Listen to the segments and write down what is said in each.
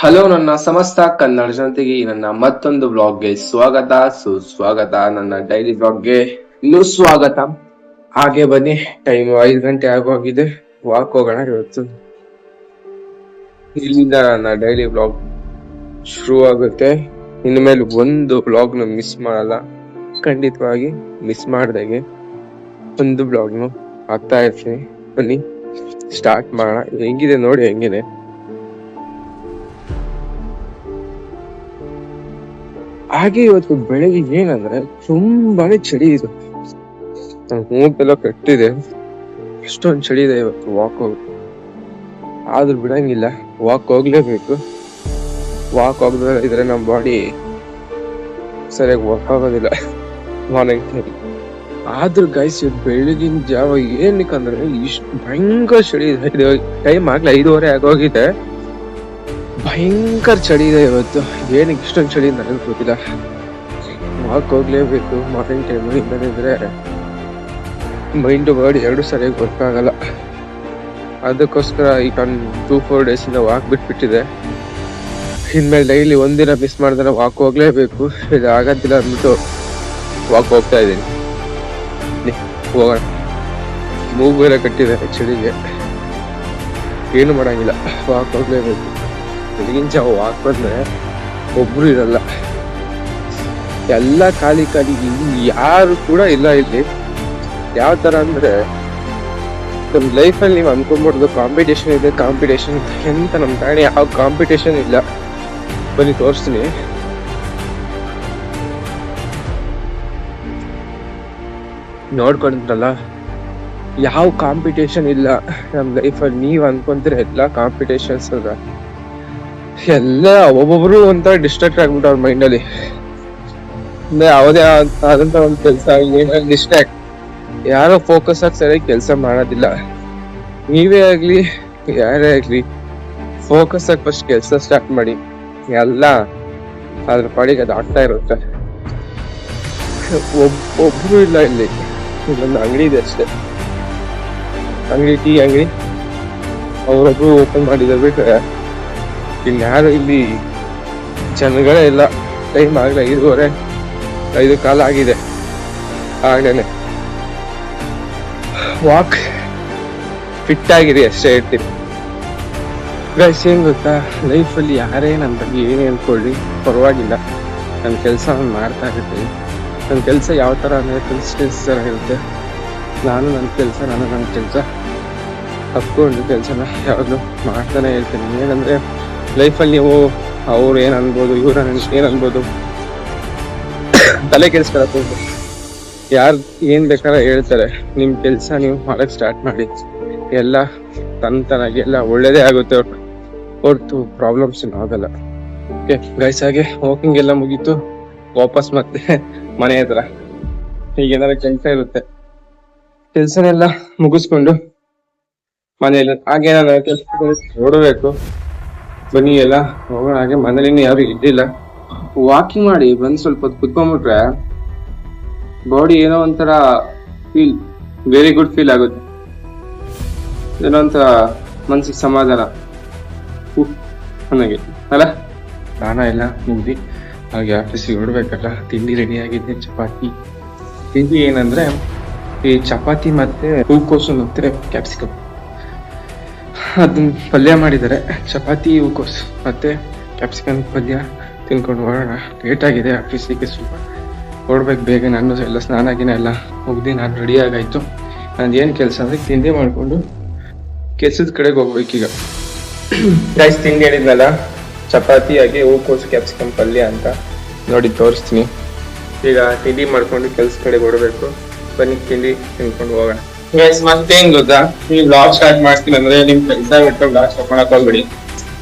Hello ನನ್ನ ಸಮಸ್ತ ಕನ್ನಡ ಜನತೆಗೆ ನನ್ನ ಮತ್ತೊಂದು ಬ್ಲಾಗ್ಗೆ ಸ್ವಾಗತ. ಸುಸ್ವಾಗತ ನನ್ನ ಡೈಲಿ ಬ್ಲಾಗ್ಗೆ ಇನ್ನೂ ಸ್ವಾಗತ. ಹಾಗೆ ಬನ್ನಿ ಟೈಮ್ ಐದು ಗಂಟೆ ಆಗೋಗಿದೆ. ವಾಕ್ ಹೋಗೋಣ ಇವತ್ತು. ಇಲ್ಲಿಂದ ನನ್ನ ಡೈಲಿ ಬ್ಲಾಗ್ ಶುರು ಆಗುತ್ತೆ. ಇನ್ಮೇಲೆ ಒಂದು ಬ್ಲಾಗ್ನು ಮಿಸ್ ಮಾಡಲ್ಲ. ಖಂಡಿತವಾಗಿ ಮಿಸ್ ಮಾಡ್ದಾಗೆ ಒಂದು ಬ್ಲಾಗ್ನು ಆಗ್ತಾ ಇರ್ತೀನಿ. ಬನ್ನಿ ಸ್ಟಾರ್ಟ್ ಮಾಡೋಣ. ಹೆಂಗಿದೆ ನೋಡಿ, ಹೆಂಗಿದೆ? ಹಾಗೆ ಇವತ್ತು ಬೆಳಗ್ಗೆ ಏನಂದ್ರೆ ತುಂಬಾನೇ ಚಳಿ ಇದು. ಮೂಗೆಲ್ಲ ಕಟ್ಟಿದೆ. ಅಷ್ಟೊಂದು ಚಳಿ ಇದೆ ಇವತ್ತು ವಾಕ್ ಹೋಗಿ ಆದ್ರೂ ಬಿಡಂಗಿಲ್ಲ ವಾಕ್ ಹೋಗ್ಲೇಬೇಕು. ವಾಕ್ ಹೋಗದೆ ಇದ್ರೆ ನಮ್ಮ ಬಾಡಿ ಸರಿಯಾಗಿ ವರ್ಕ್ ಆಗೋದಿಲ್ಲ. ಮಾರ್ನಿಂಗ್ ಟೈಮ್ ಆದ್ರೂ ಗೈಸ್ ಬೆಳಗಿನ ಜಾವ ಏನಕ್ಕಂದ್ರೆ ಇಷ್ಟು ಭಯಂಕರ ಚಳಿ ಇದು. ಟೈಮ್ ಆಗ್ಲಿ ಐದುವರೆ ಆಗೋಗಿದೆ. ಭಯಂಕರ ಚಳಿ ಇದೆ ಇವತ್ತು. ಏನಕ್ಕೆ ಇಷ್ಟೊಂದು ಚಳಿ ನನಗೆ ಗೊತ್ತಿಲ್ಲ. ವಾಕ್ ಹೋಗ್ಲೇಬೇಕು ಮಾರ್ನಿಂಗ್ ಟೈಮು ಇಲ್ಲದಿದ್ರೆ ಮೈಂಡ್ ಬಾಡಿ ಎರಡು ಸರಿಯಾಗಿ ವರ್ಕ್ ಆಗಲ್ಲ. ಅದಕ್ಕೋಸ್ಕರ ಈಗ ಟೂ ಫೋರ್ ಡೇಸ್ ಇಂದ ವಾಕ್ ಬಿಟ್ಬಿಟ್ಟಿದೆ. ಇನ್ಮೇಲೆ ಡೈಲಿ ಒಂದಿನ ಮಿಸ್ ಮಾಡಿದ್ರೆ ವಾಕ್ ಹೋಗ್ಲೇಬೇಕು. ಇದು ಆಗೋದಿಲ್ಲ ಅಂದ್ಬಿಟ್ಟು ವಾಕ್ ಹೋಗ್ತಾ ಇದ್ದೀನಿ. ಹೋಗೋಣ. ಮೂಗು ಬೇರೆ ಕಟ್ಟಿದೆ ಚಳಿಗೆ ಏನು ಮಾಡೋಂಗಿಲ್ಲ. ವಾಕ್ ಹೋಗ್ಲೇಬೇಕು. ಬೆಳಗಿನ ಜಾವ ವಾಕ್ ಬಂದ್ರೆ ಒಬ್ರು ಇರಲ್ಲ. ಎಲ್ಲ ಖಾಲಿ ಖಾಲಿ ಯಾರು ಕೂಡ ಇಲ್ಲ ಇಲ್ಲಿ. ಯಾವ ತರ ಅಂದ್ರೆ ಲೈಫ್ ಅಲ್ಲಿ ನೀವು ಅನ್ಕೊಂಡ್ಬಿಡ್ದು ಕಾಂಪಿಟೇಷನ್ ಇದೆ ಕಾಂಪಿಟೇಷನ್ ಎಂತ ನಮ್ ಕಡೆ ಯಾವ ಕಾಂಪಿಟೇಷನ್ ಇಲ್ಲ. ಬನ್ನಿ, ತೋರಿಸ್ತೀನಿ. ನೋಡ್ಕೊಂಡ್ರಲ್ಲ, ಯಾವ ಕಾಂಪಿಟೇಷನ್ ಇಲ್ಲ ನಮ್ ಲೈಫಲ್ಲಿ ನೀವು ಅನ್ಕೊಂತೀರ ಎಲ್ಲ ಕಾಂಪಿಟೇಷನ್ಸ್ ಅದ. ಎಲ್ಲ ಒಬ್ಬೊಬ್ರು ಒಂಥರ ಡಿಸ್ಟ್ರಾಕ್ಟ್ ಆಗ್ಬಿಟ್ಟು ಅವ್ರ ಮೈಂಡ್ ಅಲ್ಲಿ. ಅಂದ್ರೆ ಯಾವುದೇ ಆದ- ಆದಂತ ಒಂದು ಕೆಲಸ ಡಿಸ್ಟ್ರಾಕ್ಟ್ ಯಾರೋ ಫೋಕಸ್ ಆಗಿ ಸರಿಯಾಗಿ ಕೆಲಸ ಮಾಡೋದಿಲ್ಲ. ನೀವೇ ಆಗ್ಲಿ, ಯಾರೇ ಆಗ್ಲಿ ಫೋಕಸ್ ಆಗಿ ಫಸ್ಟ್ ಕೆಲಸ ಸ್ಟಾರ್ಟ್ ಮಾಡಿ. ಎಲ್ಲ ಅದ್ರ ಪಾಡಿಗೆ ಅದು ಆಗ್ತಾ ಇರುತ್ತೆ. ಒಬ್, ಒಬ್ರು ಇಲ್ಲ ಇಲ್ಲಿ. ಇಲ್ಲೊಂದು ಅಂಗಡಿ ಇದೆ ಅಷ್ಟೇ. ಅಂಗಡಿ ಟೀ ಅಂಗಡಿ. ಅವರೊಬ್ರು ಓಪನ್ ಮಾಡಿದ್ದಾರೆ ಬಿಟ್ರೆ ಇನ್ಯಾರು ಇಲ್ಲಿ ಜನಗಳೇ ಇಲ್ಲ. ಟೈಮ್ ಆಗಲೇ ಐದುವರೆ ಐದು ಕಾಲ ಆಗಿದೆ. ಆಗಲೇ ವಾಕ್ ಫಿಟ್ ಆಗಿರಿ ಅಷ್ಟೇ ಹೇಳ್ತೀನಿ. ಗೈಸ್ ಏನು ಗೊತ್ತಾ? ಲೈಫಲ್ಲಿ ಯಾರೇ ನನ್ನ ಬಗ್ಗೆ ಏನೇ ಅನ್ಕೊಳ್ಳಿ, ಪರವಾಗಿಲ್ಲ. ನನ್ನ ಕೆಲಸ ಮಾಡ್ತಾ ಇರ್ತೀನಿ. ನನ್ನ ಕೆಲಸ ಯಾವ ಥರ ಅಂದರೆ ಕನ್ಸಿಸ್ಟೆನ್ಸಿ ಥರ ಇರುತ್ತೆ. ನಾನು ನನ್ನ ಕೆಲಸ, ನಾನು ನನ್ನ ಕೆಲಸ. ಹತ್ಕೊಂಡು ಕೆಲಸನ ಯಾವಾಗಲೂ ಮಾಡ್ತಾನೆ ಇರ್ತೀನಿ. ಏನಂದರೆ ಲೈಫಲ್ಲಿ ನೀವು ಅವ್ರು ಏನು ಅನ್ಬೋದು, ಇವ್ರು ಏನು ಅನ್ಬೋದು? ತಲೆ ಕೆಡಿಸ್ಕೊಳಕ್ ಹೋಗ್ಬೋದು ಯಾರು ಏನ್ ಬೇಕಾದ್ರೆ ಹೇಳ್ತಾರೆ. ನಿಮ್ ಕೆಲ್ಸ ನೀವು ಮಾಡಕ್ ಸ್ಟಾರ್ಟ್ ಮಾಡಿ. ಎಲ್ಲ ತಂತನಾಗಿ ಎಲ್ಲ ಒಳ್ಳೇದೇ ಆಗುತ್ತೆ ಹೊರ್ತು ಪ್ರಾಬ್ಲಮ್ಸ್ ಏನು ಆಗಲ್ಲ. ಓಕೆ ಗೈಸ್ ಹಾಗೆ ವಾಕಿಂಗ್ ಎಲ್ಲ ಮುಗೀತು. ವಾಪಸ್ ಮತ್ತೆ ಮನೆ ಹತ್ರ. ಈಗ ಏನಾದ್ರು ಕೆಲಸ ಇರುತ್ತೆ. ಕೆಲ್ಸನೆಲ್ಲ ಮುಗಿಸ್ಕೊಂಡು ಮನೆಯಲ್ಲಿ ಹಾಗೆ ನಾನು ಕೆಲಸ ನೋಡಬೇಕು ಬನ್ನಿ ಎಲ್ಲ. ಹೋಗೋಣ ಹಾಗೆ. ಮನೇಲಿ ಯಾರು ಇದ್ದಿಲ್ಲ. ವಾಕಿಂಗ್ ಮಾಡಿ ಬಂದು ಸ್ವಲ್ಪ ಹೊತ್ತು ಕುತ್ಕೊಂಡ್ಬಿಟ್ರೆ ಬಾಡಿ ಏನೋ ಒಂಥರ ಫೀಲ್ ವೆರಿ ಗುಡ್ ಫೀಲ್ ಆಗುತ್ತೆ. ಏನೋ ಒಂಥರ ಮನ್ಸಿಗೆ ಸಮಾಧಾನ. ನನಗೆ ಅಲ್ಲ? ಸ್ನಾನ ಎಲ್ಲ ಮುಗ್ದಿ ಹಾಗೆ ಆಫೀಸಿಗೆ ಹೊರಡ್ಬೇಕಲ್ಲ. ತಿಂಡಿ ರೆಡಿ ಆಗಿದೆ ಚಪಾತಿ. ತಿಂಡಿ ಏನಂದ್ರೆ ಈ ಚಪಾತಿ ಮತ್ತೆ ಹೂಕೋಸು ಮತ್ತೆ ಕ್ಯಾಪ್ಸಿಕಮ್ ಅದನ್ನ ಪಲ್ಯ ಮಾಡಿದ್ದಾರೆ. ಚಪಾತಿ, ಹೂಕೋಸು, ಮತ್ತೆ ಕ್ಯಾಪ್ಸಿಕಮ್ ಪಲ್ಯ ತಿನ್ಕೊಂಡು ಹೊರಡೋಣ ಲೇಟ್ ಆಗಿದೆ ಆಫೀಸಿಗೆ ಸ್ವಲ್ಪ ಹೊರಡ್ಬೇಕು ಬೇಗ. ನಾನು ಎಲ್ಲ ಸ್ನಾನ ಆಗಿನ ಎಲ್ಲ ಮುಗ್ದು ನಾನು ರೆಡಿ ಆಗಾಯ್ತು. ನಾನು ಏನು ಕೆಲಸ ಅಂದ್ರೆ ತಿಂಡಿ ಮಾಡಿಕೊಂಡು ಕೆಲ್ಸದ ಕಡೆಗೆ ಈಗ. ರೈಸ್ ತಿಂಡಿ ಹೇಳಿದ್ನಲ್ಲ? ಚಪಾತಿ ಹಾಗೆ ಹೂಕೋಸು ಕ್ಯಾಪ್ಸಿಕಮ್ ಪಲ್ಯ ಅಂತ ನೋಡಿ ತೋರಿಸ್ತೀನಿ. ಈಗ ತಿಂಡಿ ಮಾಡಿಕೊಂಡು ಕೆಲಸ ಕಡೆಗೆ ಹೊಡಬೇಕು ಬನ್ನಿ, ತಿಂಡಿ ತಿನ್ಕೊಂಡು ಹೋಗೋಣ. ಗೈಸ್ ಮತ್ತೇನ್ ಗೊತ್ತಾ? ಈ ಬ್ಲಾಗ್ ಸ್ಟಾರ್ಟ್ ಮಾಡ್ತೀನಿ ಅಂದ್ರೆ ನಿಮ್ ಕೆಲ್ಸ ಬಿಟ್ಟು ಬ್ಲಾಗ್ ಸ್ಟಾರ್ಟ್ ಮಾಡಕ್ ಹೋಗ್ಬಿಡಿ.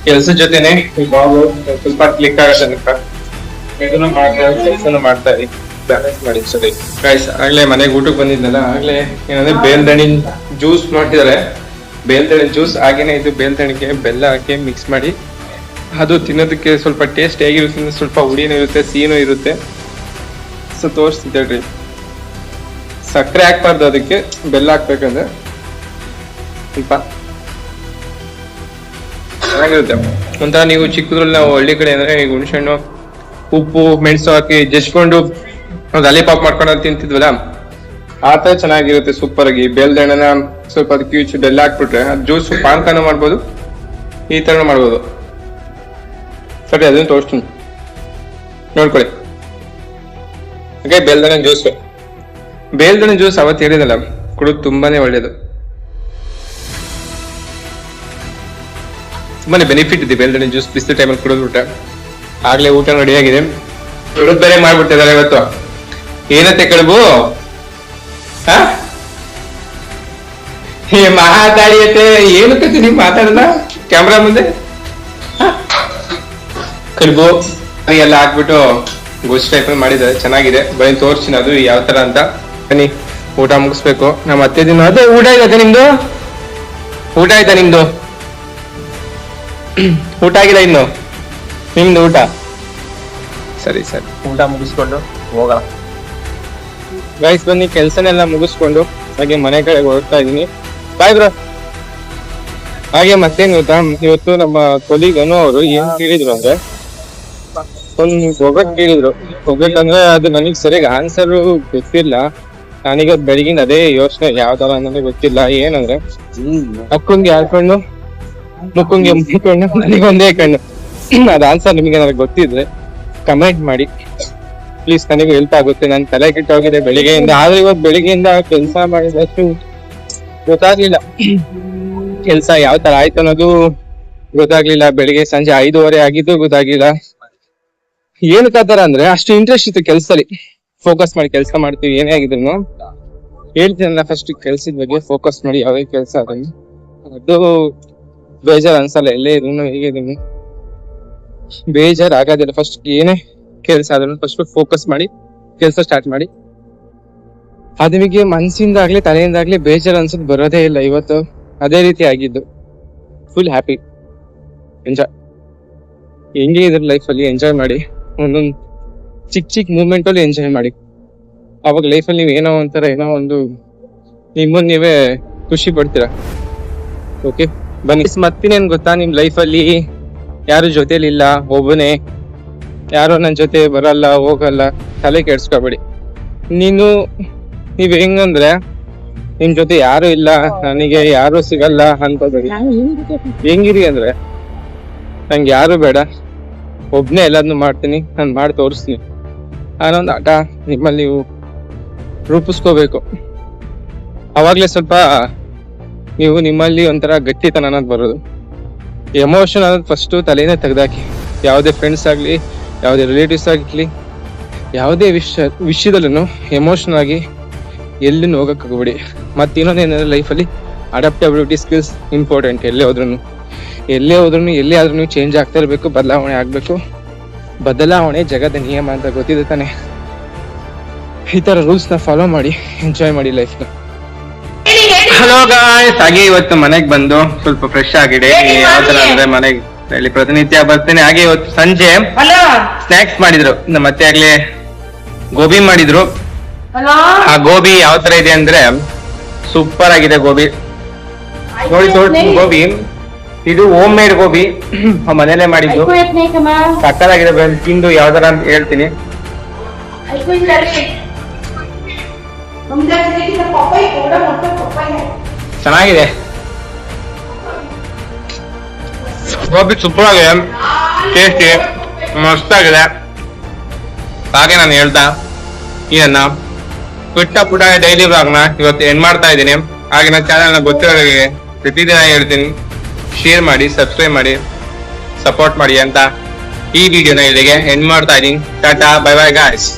ಕೆಲ್ಸದ ಜೊತೆನೆ ಈ ಬ್ಲಾಗ್ ಸ್ವಲ್ಪ ಕ್ಲಿಕ್ ಆಗೋ ತನಕ ಇದನ್ನು ಮಾಡ್ತಾ ಕೆಲಸನೂ ಮಾಡ್ತಾ ಇರಿ. ಬ್ಯಾಲೆನ್ಸ್ ಮಾಡಿ, ಸರಿ. ಗೈಸ್ ಆಗ್ಲೇ ಮನೆಗೆ ಊಟಕ್ಕೆ ಬಂದಿದ್ನಲ್ಲ, ಆಗ್ಲೇ ಏನಂದ್ರೆ ಬೇಲ್ದಣ್ಣಿನ ಜ್ಯೂಸ್ ಮಾಡಿದ್ದಾರೆ ಬೇಲ್ದಣ್ಣಿನ ಜ್ಯೂಸ್ ಹಾಗೇನೆ ಇದು ಬೇಲ್ದಣ್ಣಿಗೆ ಬೆಲ್ಲ ಹಾಕಿ ಮಿಕ್ಸ್ ಮಾಡಿ. ಅದು ತಿನ್ನೋದಕ್ಕೆ ಸ್ವಲ್ಪ ಟೇಸ್ಟ್ ಹೇಗಿರುತ್ತೆ ಸ್ವಲ್ಪ ಹುಳಿನೂ ಇರುತ್ತೆ ಸಿಹಿನೂ ಇರುತ್ತೆ. ಸೊ ತೋರಿಸ್ತಿದ್ದೇಳ್ರಿ ಸಕ್ಕರೆ ಹಾಕ್ಬಾರ್ದು ಅದಕ್ಕೆ, ಬೆಲ್ಲ ಹಾಕ್ಬೇಕಂದ್ರೆ. ಸ್ವಲ್ಪ ಚೆನ್ನಾಗಿರುತ್ತೆ. ಒಂಥರ ನೀವು ಚಿಕ್ಕದ್ರಲ್ಲಿ ನಾವು ಹಳ್ಳಿ ಕಡೆ ಅಂದ್ರೆ ಈಗ ಹುಣಸೆಹಣ್ಣು, ಉಪ್ಪು, ಮೆಣಸು ಹಾಕಿ ಜಜ್ಕೊಂಡು ಲಾಲಿಪಾಪ್ ಮಾಡ್ಕೊಂಡು ತಿಂತಿದ್ವಲ್ಲ, ಆ ತರ ಚೆನ್ನಾಗಿರುತ್ತೆ ಸೂಪರ್ ಆಗಿ ಬೇಲ್ದಣ್ಣನ ಸ್ವಲ್ಪ ಅದಕ್ಕೆ ಕಿವುಚು ಬೆಲ್ಲ ಹಾಕ್ಬಿಟ್ರೆ, ಅದು ಜ್ಯೂಸ್ ಪಾನ್ಕಾನು ಮಾಡ್ಬೋದು, ಈ ತರ ಮಾಡ್ಬೋದು. ಸರಿ, ಅದನ್ನ ತೋರಿಸ್ತೀನಿ. ನೋಡ್ಕೊಳ್ಳಿ. ಹಾಗೆ ಬೇಲ್ದಣ್ಣ ಜ್ಯೂಸ್ ಬೇಲ್ದಣ್ಣ ಜ್ಯೂಸ್ ಅವತ್ತು ಹೇಳಿದಲ್ಲ, ಕುಡಿದು ತುಂಬಾನೇ ಒಳ್ಳೇದು. ತುಂಬಾನೇ ಬೆನಿಫಿಟ್ ಇದೆ ಬೇಲ್ದಣ್ಣೆ ಜ್ಯೂಸ್ ಬಿಸಿಲು ಟೈಮಲ್ಲಿ ಕುಡಿದ್ಬಿಟ್ರೆ ಆಗ್ಲೇ ಊಟ ರೆಡಿ ಆಗಿದೆ ಕುಡಿದ್ ಬೇರೆ ಮಾಡ್ಬಿಟ್ಟಿದ್ದಾರೆ ಇವತ್ತು. ಏನತ್ತೆ ಕಡುಬು? ಹಾ? ಏನು ಏನಕ್ಕೆ ನೀವು ಮಾತಾಡಲ್ಲ ಕ್ಯಾಮ್ರಾ ಮುಂದೆ? ಕಡುಬು ಎಲ್ಲ ಹಾಕ್ಬಿಟ್ಟು ಗೋಸ್ಟ್ ಟೈಪ್ ಮಾಡಿದ್ದಾರೆ. ಚೆನ್ನಾಗಿದೆ. ಬರೀ ತೋರಿಸ್ತೀನಿ ಅದು ಯಾವ ತರ ಅಂತ. ಬನ್ನಿ. ಊಟ ಮುಗಿಸ್ಬೇಕು. ನಮ್ಮ ಅತ್ತೆ ದಿನ ಅದೇ ಊಟ ಆಯ್ತಾ ನಿಮ್ದು? ಊಟ ಆಯ್ತಾ ನಿಮ್ದು? ಊಟ ಆಗಿಲ್ಲ ಇನ್ನು? ನಿಮ್ದು ಊಟ? ಸರಿ ಸರಿ. ಊಟ ಮುಗಿಸ್ಕೊಂಡು ಹೋಗೋಣ. ಗೈಸ್ ಬನ್ನಿ ಕೆಲ್ಸನೆಲ್ಲ ಮುಗಿಸ್ಕೊಂಡು ಹಾಗೆ ಮನೆ ಕಡೆ ಹೋಗ್ತಾ ಇದೀನಿ ಬಾಯ್ ಬ್ರೋ ಹಾಗೆ ಮತ್ತೇನು ಗೊತ್ತಾ? ಇವತ್ತು ನಮ್ಮ ಕೊಲಿಗನು ಅವರು ಏನ್ ಕೇಳಿದ್ರು ಅಂದ್ರೆ ಒಂದ್ ಹೋಗಕ್ ಕೇಳಿದ್ರು. ಒಗಟ್ ಅಂದ್ರೆ ಅದು ನನಗ್ ಸರಿಯಾಗಿ ಆನ್ಸರ್ ಗೊತ್ತಿಲ್ಲ. ನನಗೆ ಬೆಳಗಿನ ಅದೇ ಯೋಚನೆ ಯಾವ ತರ ಅನ್ನೋದೇ ಗೊತ್ತಿಲ್ಲ. ಏನಂದ್ರೆ ಅಕ್ಕಂಗೆ ಯಾರ ಕಣ್ಣು? ಮುಕ್ಕಂಗೆ ಮೂರ್ ಕಣ್ಣು ಒಂದೇ ಕಣ್ಣು. ಅದ ಆನ್ಸರ್ ನಿಮಗೆ ನನಗೆ ಗೊತ್ತಿದ್ರೆ ಕಮೆಂಟ್ ಮಾಡಿ. ಪ್ಲೀಸ್ ನನಗೆ ಹೆಲ್ಪ್ ಆಗುತ್ತೆ. ನನ್ ತಲೆ ಕೆಟ್ಟೋಗಿದೆ ಬೆಳಿಗ್ಗೆಯಿಂದ. ಆದ್ರೆ ಇವತ್ತು ಬೆಳಿಗ್ಗೆಯಿಂದ ಕೆಲಸ ಮಾಡಿದಷ್ಟು ಗೊತ್ತಾಗ್ಲಿಲ್ಲ. ಕೆಲಸ ಯಾವ ತರ ಆಯ್ತು ಅನ್ನೋದು ಗೊತ್ತಾಗ್ಲಿಲ್ಲ. ಬೆಳಿಗ್ಗೆ ಸಂಜೆ ಐದೂವರೆ ಆಗಿದ್ದು ಗೊತ್ತಾಗ್ಲಿಲ್ಲ. ಏನು ತರ ಅಂದ್ರೆ ಅಷ್ಟು ಇಂಟ್ರೆಸ್ಟ್ ಇತ್ತು ಕೆಲ್ಸದಲ್ಲಿ. ಫೋಕಸ್ ಮಾಡಿ ಕೆಲಸ ಮಾಡ್ತೀವಿ, ಏನೇ ಆಗಿದ್ರು ಹೇಳ್ತೀನಲ್ಲ ಫಸ್ಟ್ ಕೆಲ್ಸದ ಬಗ್ಗೆ ಫೋಕಸ್ ಮಾಡಿ ಯಾವ್ದೇ ಕೆಲಸ ಅದನ್ನು ಅದು ಬೇಜಾರ್ ಅನ್ಸಲ್ಲ, ಎಲ್ಲೇ ಇದ್ರು ಹೇಗೆ ಇದೀನಿ ಬೇಜಾರ್ ಆಗೋದಿಲ್ಲ ಫಸ್ಟ್ ಏನೇ ಕೆಲಸ ಆದ್ರೂ ಫಸ್ಟ್ ಫೋಕಸ್ ಮಾಡಿ, ಕೆಲಸ ಸ್ಟಾರ್ಟ್ ಮಾಡಿ. ಅದ್ರಿಗೆ ಮನ್ಸಿಂದ ಆಗ್ಲಿ ತಲೆಯಿಂದ ಆಗ್ಲಿ ಬೇಜಾರ್ ಅನ್ಸೋದು ಬರೋದೇ ಇಲ್ಲ, ಇವತ್ತು ಅದೇ ರೀತಿ ಆಗಿದ್ದು. ಫುಲ್ ಹ್ಯಾಪಿ ಎಂಜಾಯ್ ಹೆಂಗೆ ಇದ್ರ ಲೈಫಲ್ಲಿ ಎಂಜಾಯ್ ಮಾಡಿ. ಒಂದೊಂದು ಚಿಕ್ಕ ಚಿಕ್ಕ ಮೂಮೆಂಟ್ ಅಲ್ಲಿ ಎಂಜಾಯ್ ಮಾಡಿ. ಅವಾಗ ಲೈಫಲ್ಲಿ ನೀವು ಏನೋ ಒಂಥರ ಏನೋ ಒಂದು ನಿಮ್ಮನ್ನು ನೀವೇ ಖುಷಿ ಪಡ್ತೀರಾ? ಓಕೆ ಬನ್ನಿ. ಮತ್ತಿನೇನ್ ಗೊತ್ತಾ? ನಿಮ್ ಲೈಫಲ್ಲಿ ಯಾರು ಜೊತೆಲಿ ಇಲ್ಲ ಒಬ್ಬನೇ. ಯಾರೋ ನನ್ನ ಜೊತೆ ಬರಲ್ಲ ಹೋಗಲ್ಲ ತಲೆ ಕೆಡ್ಸ್ಕೊಬೇಡಿ. ನೀನು ನೀವ್ ಹೆಂಗಂದ್ರೆ ನಿಮ್ ಜೊತೆ ಯಾರು ಇಲ್ಲ ನನಗೆ ಯಾರು ಸಿಗಲ್ಲ ಅನ್ಕೋಬೇಡಿ. ಹೆಂಗಿರಿ ಅಂದ್ರೆ? ನಂಗೆ ಯಾರು ಬೇಡ. ಒಬ್ನೇ ಎಲ್ಲಾದ್ನು ಮಾಡ್ತೀನಿ ನಾನು ಮಾಡಿ ತೋರಿಸ್ತೀನಿ. ಅನ್ನೊಂದು ಆಟ ನಿಮ್ಮಲ್ಲಿ ನೀವು ರೂಪಿಸ್ಕೋಬೇಕು. ಅವಾಗಲೇ ಸ್ವಲ್ಪ ನೀವು ನಿಮ್ಮಲ್ಲಿ ಒಂಥರ ಗಟ್ಟಿತನ ಅನ್ನೋದು ಬರೋದು. ಎಮೋಷನ್ ಅನ್ನೋದು ಫಸ್ಟು ತಲೆನೇ ತೆಗೆದಾಕಿ. ಯಾವುದೇ ಫ್ರೆಂಡ್ಸ್ ಆಗಲಿ, ಯಾವುದೇ ರಿಲೇಟಿವ್ಸ್ ಆಗಲಿ, ಯಾವುದೇ ವಿಷಯ ವಿಷಯದಲ್ಲೂ ಎಮೋಷನ್ ಆಗಿ ಎಲ್ಲೂ ಹೋಗಕ್ಕೆ ಮತ್ತು ಇನ್ನೊಂದು ಏನಂದ್ರೆ ಲೈಫಲ್ಲಿ ಅಡಾಪ್ಟಬಿಲಿಟಿ ಸ್ಕಿಲ್ಸ್ ಇಂಪಾರ್ಟೆಂಟ್ ಎಲ್ಲೇ ಹೋದ್ರೂ ಎಲ್ಲೇ ಹೋದ್ರೂ ಎಲ್ಲೇ ಆದ್ರೂ ಚೇಂಜ್ ಆಗ್ತಾ ಇರಬೇಕು, ಬದಲಾವಣೆ ಆಗಬೇಕು. ಬದಲಾವಣೆ ಜಗದ ನಿಯಮ ಅಂತ ಗೊತ್ತಿದೆ ತಾನೆ. ಈ ತರ ರೂಲ್ಸ್ನ ಫಾಲೋ ಮಾಡಿ ಎಂಜಾಯ್ ಮಾಡಿ ಲೈಫ್ನ. ಹಲೋ ಗಾಯ್ಸ್ ಹಾಗೆ ಇವತ್ತು ಮನೆಗೆ ಬಂದು ಸ್ವಲ್ಪ ಫ್ರೆಶ್ ಆಗಿದೆ ಯಾವ ತರ ಅಂದ್ರೆ ಮನೆಗೆ ಇಲ್ಲಿ ಪ್ರತಿನಿತ್ಯ ಬರ್ತೇನೆ. ಹಾಗೆ ಇವತ್ತು ಸಂಜೆ ಸ್ನಾಕ್ಸ್ ಮಾಡಿದ್ರು. ನಮ್ಮ ಅತ್ತೆ ಆಗ್ಲೇ ಗೋಬಿ ಮಾಡಿದ್ರು. ಆ ಗೋಬಿ ಯಾವ ತರ ಇದೆ ಅಂದ್ರೆ ಸೂಪರ್ ಆಗಿದೆ ಗೋಬಿ. ನೋಡಿ ನೋಡಿ ಗೋಬಿ. ಇದು ಹೋಮ್ ಮೇಡ್ ಗೋಬಿ ಮನೇಲೆ ಮಾಡಿದ್ದು. ಸಕ್ಕರಾಗಿದೆ ತಿಂದು ಯಾವ್ದಾರ ಅಂತ ಹೇಳ್ತೀನಿ. ಚೆನ್ನಾಗಿದೆ. ಗೋಬಿ ಸೂಪರ್ ಆಗಿದೆ ಟೇಸ್ಟಿ ಮಸ್ತಾಗಿದೆ. ಹಾಗೆ ನಾನು ಹೇಳ್ತಾ ಇದನ್ನ ಪುಟ್ಟ ಪುಟ್ಟ ಡೈಲಿ ಬ್ಲಾಗ್ನ ಇವತ್ತು ಎಂಡ್ ಮಾಡ್ತಾ ಇದ್ದೀನಿ. ಹಾಗೆ ನನ್ನ ಚಾನಲ್ನ ಗೊತ್ತಿರೋರಿಗೆ ಪ್ರತಿದಿನ ಹೇಳ್ತೀನಿ. ಶೇರ್ ಮಾಡಿ ಸಬ್ಸ್ಕ್ರೈಬ್ ಮಾಡಿ ಸಪೋರ್ಟ್ ಮಾಡಿ ಅಂತ ಈ ವಿಡಿಯೋನ ಇಲ್ಲಿಗೆ ಎಂಡ್ ಮಾಡ್ತಾ ಇದ್ದೀನಿ. Tata bye bye guys